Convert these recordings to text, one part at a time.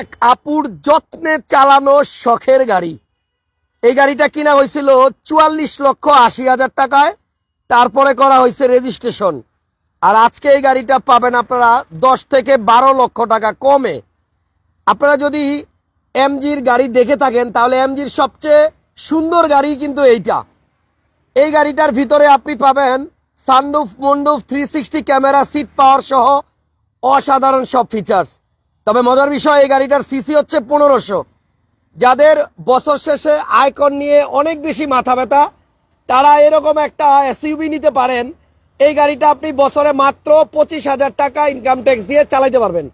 এক আপুর যত্নে চালানো শখের গাড়ি। এই গাড়িটা কিনা হয়েছিল চুয়াল্লিশ লক্ষ আশি হাজার টাকায়, তারপরে করা হয়েছে রেজিস্ট্রেশন। আর আজকে এই গাড়িটা পাবেন আপনারা দশ থেকে বারো লক্ষ টাকা কমে। আপনারা যদি এমজির গাড়ি দেখে থাকেন, তাহলে এমজির সবচেয়ে সুন্দর গাড়ি কিন্তু এইটা। এই গাড়িটার ভিতরে আপনি পাবেন sunroof moonroof three sixty camera, seat power সহ অসাধারণ সব ফিচার্স তবে মজার বিষয়, এই গাড়িটার সিসি হচ্ছে পনেরোশো। যাদের বছর শেষে আয়কর নিয়ে অনেক বেশি মাথা ব্যথা, তারা এরকম একটা এসইউবি নিতে পারেন। এই গাড়িটা আপনি বছরে মাত্র পঁচিশ হাজার টাকা ইনকাম ট্যাক্স দিয়ে চালাইতে পারবেন।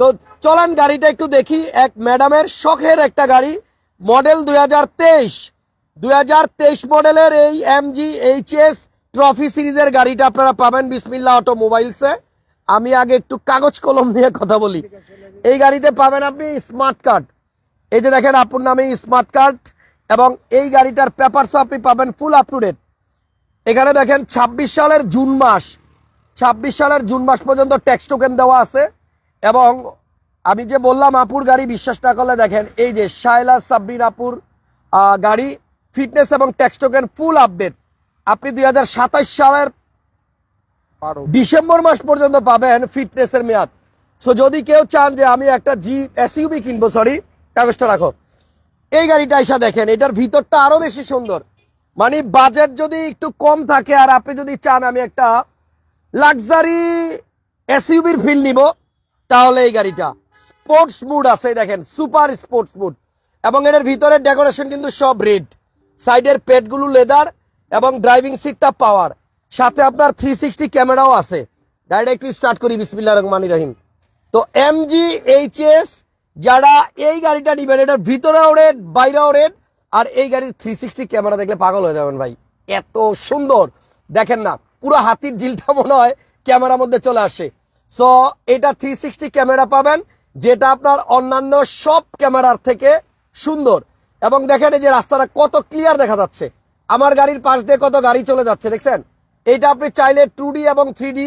তো চলেন গাড়িটা একটু দেখি, এক ম্যাডামের শখের একটা গাড়ি, মডেল দুই হাজার তেইশ। দুই হাজার তেইশ মডেলের এই এমজি এইচএস ট্রফি সিরিজের গাড়িটা আপনারা পাবেন বিসমিল্লা অটোমোবাইলসে। আমি আগে একটু কাগজ কলম নিয়ে কথা বলি। এই গাড়িতে পাবেন আপনি স্মার্ট কার্ড এই যে দেখেন আপনার নামে স্মার্ট কার্ড এবং এই গাড়িটার পেপারসও আপনি পাবেন ফুল আপ টু ডেট এখানে দেখেন ২৬ সালের জুন মাস। ২৬ সালের জুন মাস পর্যন্ত ট্যাক্স টোকেন দেওয়া আছে এবং আমি যে বললাম আপুর গাড়ি বিশ্বাস না করলে দেখেন এই যে শায়লা সাব্বির আপুর গাড়ি ফিটনেস এবং ট্যাক্স টোকেন ফুল আপডেট আপনি দু হাজার সাতাশ সালের ডিসেম্বর মাস পর্যন্ত পাবেন ফিটনেসের মেয়াদ। সো যদি কেউ চান যে আমি একটা জি এসইউবি কিনবো সরি কাগজটা রাখো। এই গাড়িটা এসা দেখেন, এটার ভিতরটা আরও বেশি সুন্দর। মানে বাজেট যদি একটু কম থাকে আর আপনি যদি চান আমি একটা লাক্সারি এসইউবির ফিল নিব, তাহলে এই গাড়িটা। স্পোর্টস মুড আছে দেখেন সুপার স্পোর্টস মুড এবং এটার ভিতরের ডেকোরেশন কিন্তু সব রেড সাইডের পেটগুলো লেদার এবং ড্রাইভিং সিটটা পাওয়ার সাথে আপনার থ্রি সিক্সটি ক্যামেরাও আছে। একটু স্টার্ট করি বিসমিল্লা রহমান রাহিম। তো এম জি এইচ এস যারা এই গাড়িটা নিবেন, এটার ভিতরেও রেড বাইরেও রেড আর এই গাড়ির থ্রি সিক্সটি ক্যামেরা দেখলে পাগল হয়ে যাবেন ভাই। এত সুন্দর। দেখেন না, পুরো হাতির ঝিলটা মনে হয় ক্যামেরার মধ্যে চলে আসে। সো এটা থ্রি সিক্সটি ক্যামেরা পাবেন, যেটা আপনার অন্যান্য সব ক্যামেরার থেকে সুন্দর। এবং দেখেন এই যে রাস্তাটা কত ক্লিয়ার দেখা যাচ্ছে। আমার গাড়ির পাশ দিয়ে কত গাড়ি চলে যাচ্ছে, দেখছেন? এটা আপনি চাইলে টু এবং থ্রি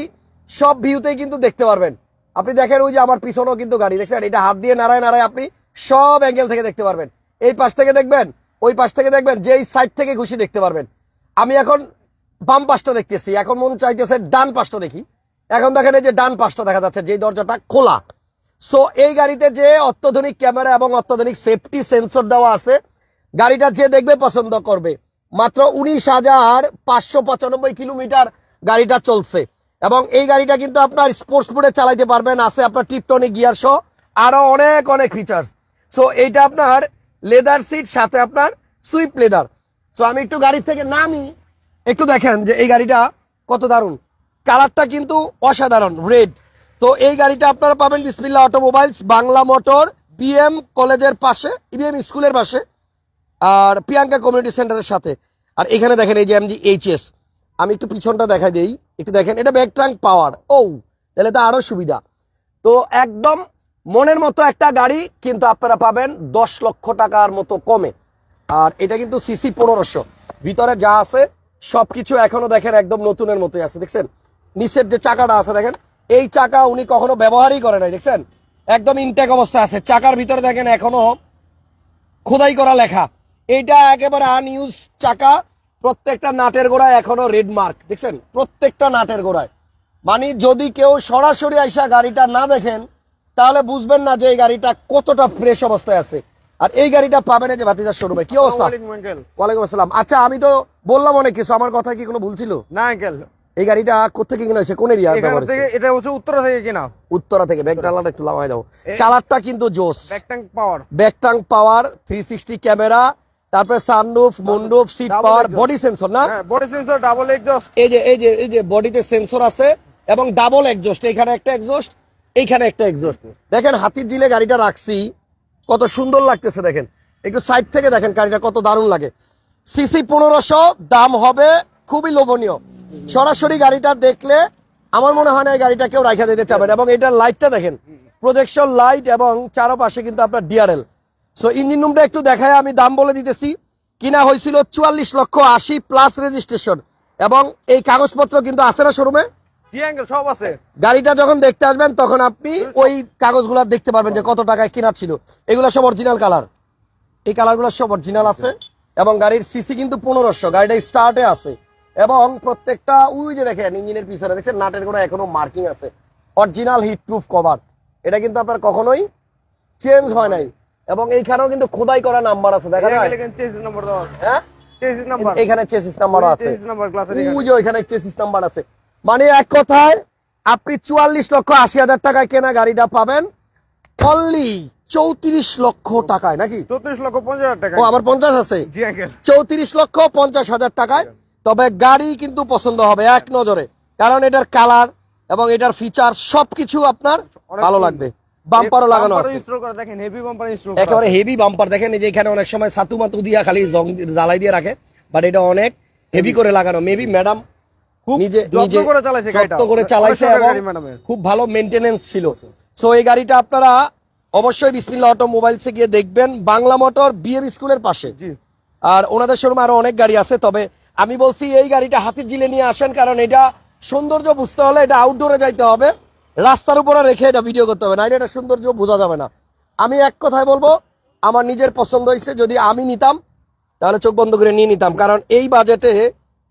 সব ভিউতেই কিন্তু দেখতে পারবেন। আপনি দেখেন ওই যে আমার পিছনেও কিন্তু গাড়ি, দেখছেন? এটা হাত দিয়ে নাড়ায় নাড়ায় আপনি সব অ্যাঙ্গেল থেকে দেখতে পারবেন। এই পাশ থেকে দেখবেন, ওই পাশ থেকে দেখবেন, যেই সাইড থেকে খুশি দেখতে পারবেন। আমি এখন বাম পাশটা দেখতেছি, এখন মন চাইতেছে ডান পাশটা দেখি। এখন দেখেন এই যে ডান পাশটা দেখা যাচ্ছে যে দরজাটা খোলা। সো এই গাড়িতে যে অত্যাধুনিক ক্যামেরা এবং অত্যাধুনিক সেফটি সেন্সর দেওয়া আছে, গাড়িটা যে দেখবে পছন্দ করবে। মাত্র উনিশ হাজার পাঁচশো পঁচানব্বই কিলোমিটার গাড়িটা চলছে। এবং এই গাড়িটা কিন্তু আপনার স্পোর্টস মোডে চালাইতে পারবেন, আছে আপনার টিপটনিক গিয়ার সহ আরও অনেক অনেক ফিচার্স সো এইটা আপনার লেদার সিট সাথে আপনার সুইপ লেদার সো আমি একটু গাড়ি থেকে নামি, একটু দেখেন যে এই গাড়িটা কত দারুণ। কালারটা কিন্তু অসাধারণ রেড তো এই গাড়িটা আপনারা পাবেন বিসমিল্লা অটোমোবাইলস বাংলা মোটর বিএম কলেজের পাশে বিএম স্কুলের পাশে। আর প্রিয়াঙ্কা কমিউনিটি সেন্টারের সাথে। আর এখানে দেখেন এই যে এমজি এইচএস আমি একটু পিছনটা দেখাই দেই। একটু দেখেন, এটা ব্যাক ট্রাঙ্ক পাওয়ার। ও তাহলে তো আরও সুবিধা। তো একদম মনের মতো একটা গাড়ি কিন্তু আপনারা পাবেন দশ লক্ষ টাকার মতো কমে। আর এটা কিন্তু সিসি পনেরোশো। ভিতরে যা আছে, সবকিছু এখনও দেখেন একদম নতুনের মতোই আছে, দেখছেন? নিচের যে চাকাটা আছে, দেখেন? এই চাকা উনি কখনো ব্যবহারই করে নাই, দেখছেন? একদম ইনটেক অবস্থায় আছে। চাকার ভিতরে দেখেন এখনও খোদাই করা লেখা। এইটা একেবারে আনইউজ চাকা। প্রত্যেকটা নাটের গোড়ায় এখনও রেড মার্ক দেখছেন? প্রত্যেকটা নাটের গোড়ায়। মানে যদি কেউ সরাসরি আইসা গাড়িটা না দেখেন তাহলে বুঝবেন না যে এই গাড়িটা কতটা ফ্রেশ অবস্থায় আছে। আর এই গাড়িটা পাবেন এই যে ভাতিজার শোরুমে কি অবস্থা? ওয়ালাইকুম আসসালাম। আচ্ছা আমি তো বললাম অনেক কিছু। আমার কথা কি কোনো ভুল ছিল? না আঙ্কেল। এই গাড়িটা কোথেকে কিনা হয়েছে কোন এরিয়া এটা হচ্ছে উত্তরা থেকে কিনা? উত্তরা থেকে। ব্যাগ ডালাটা একটু লাগাই দাও। কালারটা কিন্তু জোস। ব্যাক ট্যাঙ্ক পাওয়ার ব্যাকটাং পাওয়ার থ্রি সিক্সটি ক্যামেরা তারপরে sunroof moonroof seat power body sensor না? বডি সেন্সর ডাবল এক্সস্ট এই যে এই যে এই যে বডিতে সেন্সর আছে এবং ডাবল এক্সস্ট এখানে একটা এক্সস্ট এইখানে একটা এক্সস্ট দেখেন হাতির জিলে গাড়িটা রাখছি কত সুন্দর লাগতেছে দেখেন। একটু সাইড থেকে দেখেন গাড়িটা কত দারুণ লাগে। সিসি পনেরোশো দাম হবে খুবই লোভনীয়। সরাসরি গাড়িটা দেখলে আমার মনে হয় না এই গাড়িটা কেউ রাখা দিতে চাবেন এবং এটার লাইটটা দেখেন প্রজেকশন লাইট এবং চারপাশে কিন্তু আপনার ডিআরএল সো ইঞ্জিন রুমটা একটু দেখায় আমি দাম বলে দিতেছি। কিনা হয়েছিল চুয়াল্লিশ লক্ষ আশি প্লাস রেজিস্ট্রেশন এবং এই কাগজপত্র কিন্তু আছে না শোরুমে সব আছে। গাড়িটা যখন দেখতে আসবেন তখন আপনি ওই কাগজগুলো দেখতে পারবেন যে কত টাকায় কেনা ছিল। এগুলো সব অরিজিনাল কালার এই কালারগুলো সব অরিজিনাল আছে। এবং গাড়ির সিসি কিন্তু পনেরোশো। গাড়িটা স্টার্টে আছে। এবং প্রত্যেকটা ওই যে দেখেন ইঞ্জিনের পিছনে দেখছেন নাটের কোনো এখনও মার্কিং আছে। অরিজিনাল হিট প্রুফ কভার এটা কিন্তু আপনার কখনোই চেঞ্জ হয় নাই। এবং এইখানেও কিন্তু খোদাই করা নাম্বার আছে। দেখা যায় চেসিস নাম্বার দেওয়া আছে। হ্যাঁ? নাম্বার এখানে চেসিস নাম্বারও আছে। নাম্বার ওই যে ওইখানে চেসিস নাম্বার আছে। মানে এক কথায় আপনি চুয়াল্লিশ লক্ষ আশি হাজার টাকায় কেনা গাড়িটা পাবেন। অনলি চৌত্রিশ লক্ষ টাকায় নাকি? চৌত্রিশ লক্ষ পঞ্চাশ হাজার টাকা ও আমার পঞ্চাশ আছে। চৌত্রিশ লক্ষ পঞ্চাশ হাজার টাকায়। তবে গাড়ি কিন্তু পছন্দ হবে এক নজরে। কারণ এটার কালার এবং এটার ফিচার সবকিছু আপনার ভালো লাগবে। বাম্পারও লাগানো আছে। দেখেন হেভি বাম্পার ইনস্টল একেবারে হেভি বাম্পার দেখেন এই যে এখানে অনেক সময় সাতু মাতু দিয়া খালি জং জ্বালাই দিয়ে রাখে বাট এটা অনেক হেভি করে লাগানো। মেবি ম্যাডাম খুব নিজে নিজে গাড়িটা যত্ন করে চালাইছে অনেক সুন্দর এবং খুব ভালো মেনটেনেন্স ছিল। সো এই গাড়িটা আপনারা অবশ্যই বিসমিল্লা অটোমোবাইলসে গিয়ে দেখবেন। বাংলা মোটর বিএম স্কুলের পাশে। আর ওনাদের শোরুমে আরও অনেক গাড়ি আছে তবে আমি বলছি এই গাড়িটা হাতির জিলে নিয়ে আসেন কারণ এটা সৌন্দর্য বুঝতে হলে এটা আউটডোরে যাইতে হবে। রাস্তার উপরে রেখে এটা ভিডিও করতে হবে নাইলে এটা সৌন্দর্য বোঝা যাবে না। আমি এক কথায় বলব আমার নিজের পছন্দ হয়েছে যদি আমি নিতাম তাহলে চোখ বন্ধ করে নিয়ে নিতাম কারণ এই বাজেটে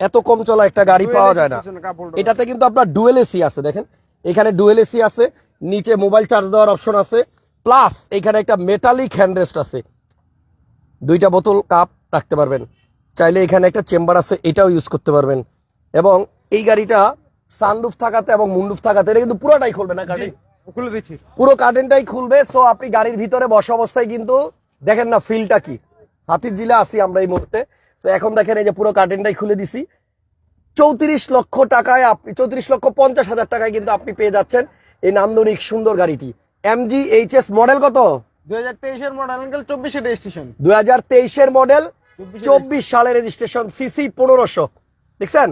এত কম চলা একটা গাড়ি পাওয়া যায় না। এটাতে কিন্তু আপনার ডুয়েল এসি আছে দেখেন। এখানে ডুয়েল এসি আছে নিচে মোবাইল চার্জ দেওয়ার অপশন আছে প্লাস এখানে একটা মেটালিক হ্যান্ডরেস্ট আছে। দুইটা বোতল কাপ রাখতে পারবেন। চাইলে এখানে একটা চেম্বার আছে এটাও ইউজ করতে পারবেন। এবং এই গাড়িটা সানরুফ থাকাতে এবং মুন্ডুফ থাকাতে এটা কিন্তু পুরোটাই খুলবে না গাড়ি খুলে দিচ্ছি। পুরো কার্টেনটাই খুলবে সো আপনি গাড়ির ভিতরে বসা অবস্থায় কিন্তু দেখেন না ফিলটা কি। হাতির জিলে আসি আমরা এই মুহূর্তে। তো এখন দেখেন এই যে পুরো কার্টেনটাই খুলে দিছি। চৌত্রিশ লক্ষ টাকায় আপনি চৌত্রিশ লক্ষ পঞ্চাশ হাজার টাকায় কিন্তু আপনি পেয়ে যাচ্ছেন এই নান্দনিক সুন্দর গাড়িটি। এমজি এইচএস মডেল কত? দুই হাজার তেইশের মডেল রেজিস্ট্রেশন দুই হাজার তেইশের মডেল চব্বিশ সালের রেজিস্ট্রেশন সিসি পনেরোশো। দেখছেন?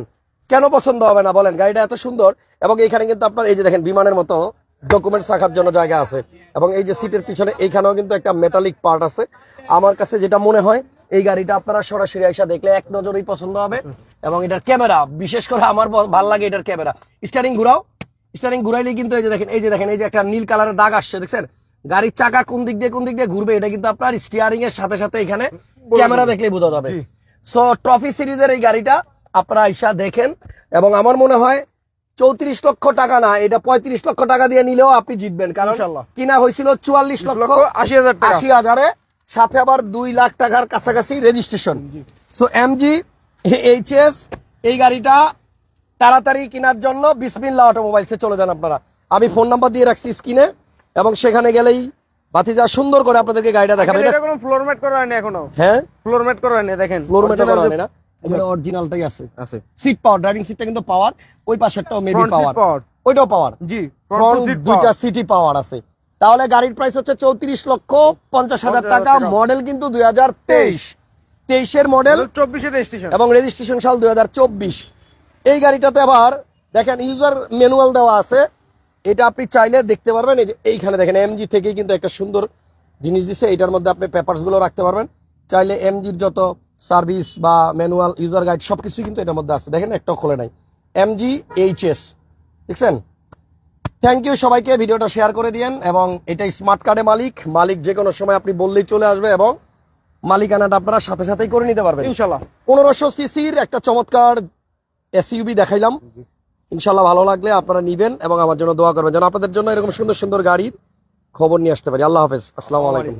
কেন পছন্দ হবে না বলেন? গাড়িটা এত সুন্দর এবং এখানে কিন্তু আপনার এই যে দেখেন বিমানের মতো ডকুমেন্টস রাখার জন্য জায়গা আছে এবং এই যে সিটের পিছনে এইখানেও কিন্তু একটা মেটালিক পার্ট আছে। আমার কাছে যেটা মনে হয় এই গাড়িটা আপনারা সরাসরি আইসা দেখলে এক নজরেই পছন্দ হবে এবং এটার ক্যামেরা বিশেষ করে আমার ভালো লাগে এটার ক্যামেরা স্টারিং ঘুরাও স্টারিং ঘুরাইলে কিন্তু এই যে দেখেন এই যে দেখেন এই যে একটা নীল কালারের দাগ আসছে দেখছেন? গাড়ির চাকা কোন দিক দিয়ে কোন দিক দিয়ে ঘুরবে এটা কিন্তু আপনার স্টিয়ারিং এর সাথে সাথে এখানে ক্যামেরা দেখলেই বোঝা যাবে। সো ট্রফি সিরিজের এই গাড়িটা আপনারা আইসা দেখেন। এবং আমার মনে হয় চৌত্রিশ লক্ষ টাকা না এটা পঁয়ত্রিশ লক্ষ টাকা দিয়ে নিলেও আপনি জিতবেন। কারণ কিনা হয়েছিল চুয়াল্লিশ লক্ষ আশি হাজার আশি হাজারে সাথে আবার দুই লাখ টাকার কাছাকাছি রেজিস্ট্রেশন সো এমজি এইচএস এই গাড়িটা তাড়াতাড়ি কেনার জন্য বিসমিল্লা অটোমোবাইলসে চলে যান আপনারা। আমি ফোন নাম্বার দিয়ে রাখছি স্ক্রিনে এবং সেখানে গেলেই বাতিজা সুন্দর করে আপনাদেরকে গাড়িটা দেখাবে। এটা- এটা কোনো ফ্লোর ম্যাট করা হয়নি এখনও। হ্যাঁ? ফ্লোর ম্যাট করা হয়নি দেখেন। ফ্লোর ম্যাটে করা যে- হয় না? এখানে অরিজিনালটাই আছে। আছে। সিট পাওয়ার ড্রাইভিং সিটটা কিন্তু পাওয়ার ওই পাশেরটাও মেবি পাওয়ার ওইটাও পাওয়ার জি ফ্রন্ট দুইটা সিটি পাওয়ার আছে। তাহলে গাড়ির প্রাইস হচ্ছে চৌত্রিশ লক্ষ পঞ্চাশ হাজার টাকা। মডেল কিন্তু দুই হাজার তেইশ। তেইশের মডেল চব্বিশে রেজিস্ট্রেশন এবং রেজিস্ট্রেশন সাল দুই হাজার চব্বিশ। এই গাড়িটাতে আবার দেখেন ইউজার ম্যানুয়াল দেওয়া আছে। এটা আপনি চাইলে দেখতে পারবেন এই যে এইখানে দেখেন এমজি থেকেই কিন্তু একটা সুন্দর জিনিস দিছে। এটার মধ্যে আপনি পেপারসগুলো রাখতে পারবেন। চাইলে এমজির যত সার্ভিস বা ম্যানুয়াল ইউজার গাইড সবকিছুই কিন্তু এটার মধ্যে আছে। দেখেন একটাও খোলে নাই। এমজি এইচএস দেখছেন? থ্যাংক ইউ সবাইকে ভিডিওটা শেয়ার করে দিয়েন এবং এটা স্মার্ট কার্ডে মালিক। মালিক যে কোনো সময় আপনি বললেই চলে আসবে এবং মালিকানাটা আপনারা সাথে সাথেই করে নিতে পারবেন। ইনশাল্লাহ পনেরোশো সিসির একটা চমৎকার এসইউবি দেখাইলাম। ইনশাল্লাহ ভালো লাগলে আপনারা নিবেন এবং আমার জন্য দোয়া করবেন যেন আপনাদের জন্য এরকম সুন্দর সুন্দর গাড়ির খবর নিয়ে আসতে পারি। আল্লাহ হাফেজ। আসসালামু আলাইকুম।